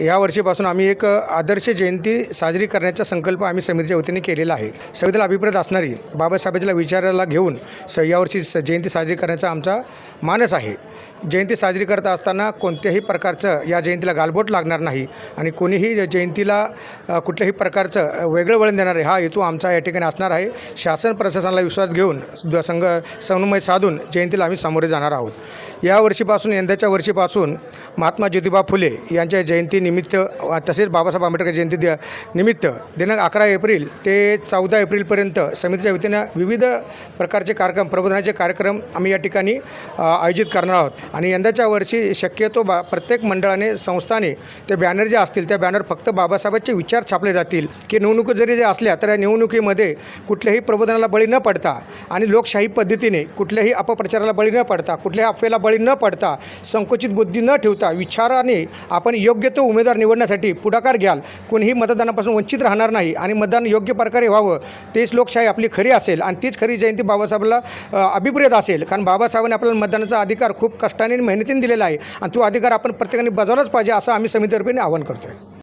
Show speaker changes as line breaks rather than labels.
या वर्षीपासून आम्ही एक आदर्श जयंती साजरी करण्याचा संकल्प आम्ही समितीच्या वतीने केलेला आहे. समितीला अभिप्रेत असणारी बाबासाहेबांच्या विचाराला घेऊन स यावर्षी स जयंती साजरी करण्याचा आमचा मानस आहे. जयंती साजरी करत असताना कोणत्याही प्रकारचं या जयंतीला गालबोट लागणार नाही आणि कोणीही जयंतीला कुठल्याही प्रकारचं वेगळं वळण देणार आहे हा हेतू आमचा या ठिकाणी असणार आहे. शासन प्रशासनाला विश्वास घेऊन संघ समन्वय साधून जयंतीला आम्ही सामोरे जाणार आहोत. या वर्षीपासून यंदाच्या वर्षीपासून महात्मा ज्योतिबा फुले यांच्या जयंतीनिमित्त तसेच बाबासाहेब आंबेडकर जयंती दि- निमित्त दिनांक अकरा एप्रिल ते चौदा एप्रिलपर्यंत समितीच्या वतीनं विविध प्रकारचे कार्यक्रम प्रबोधनाचे कार्यक्रम आम्ही या ठिकाणी आयोजित करणार आहोत. आणि यंदाच्या वर्षी शक्यतो बा प्रत्येक मंडळाने संस्थाने ते बॅनर जे असतील त्या बॅनर फक्त बाबासाहेबांचे विचार छापले जातील. की निवडणूक जरी जे असल्या तर या निवडणुकीमध्ये कुठल्याही प्रबोधनाला बळी न पडता आणि लोकशाही पद्धतीने कुठल्याही अपप्रचाराला बळी न पडता कुठल्याही अफवेला बळी न पडता संकुचित बुद्धी न ठेवता विचाराने आपण योग्य तो उमेदवार निवडण्यासाठी पुढाकार घ्याल. कोणीही मतदानापासून वंचित राहणार नाही आणि मतदान योग्य प्रकारे व्हावं तेच लोकशाही आपली खरी असेल आणि तीच खरी जयंती बाबासाहेबला अभिप्रेत असेल. कारण बाबासाहेबांनी आपल्याला मतदानाचा अधिकार खूप कष्ट कष्टाने मेहनतीने दिलेला आहे आणि तो अधिकार आपण प्रत्येकाने बजावलाच पाहिजे असं आम्ही समितीतर्फे आवाहन करतो आहे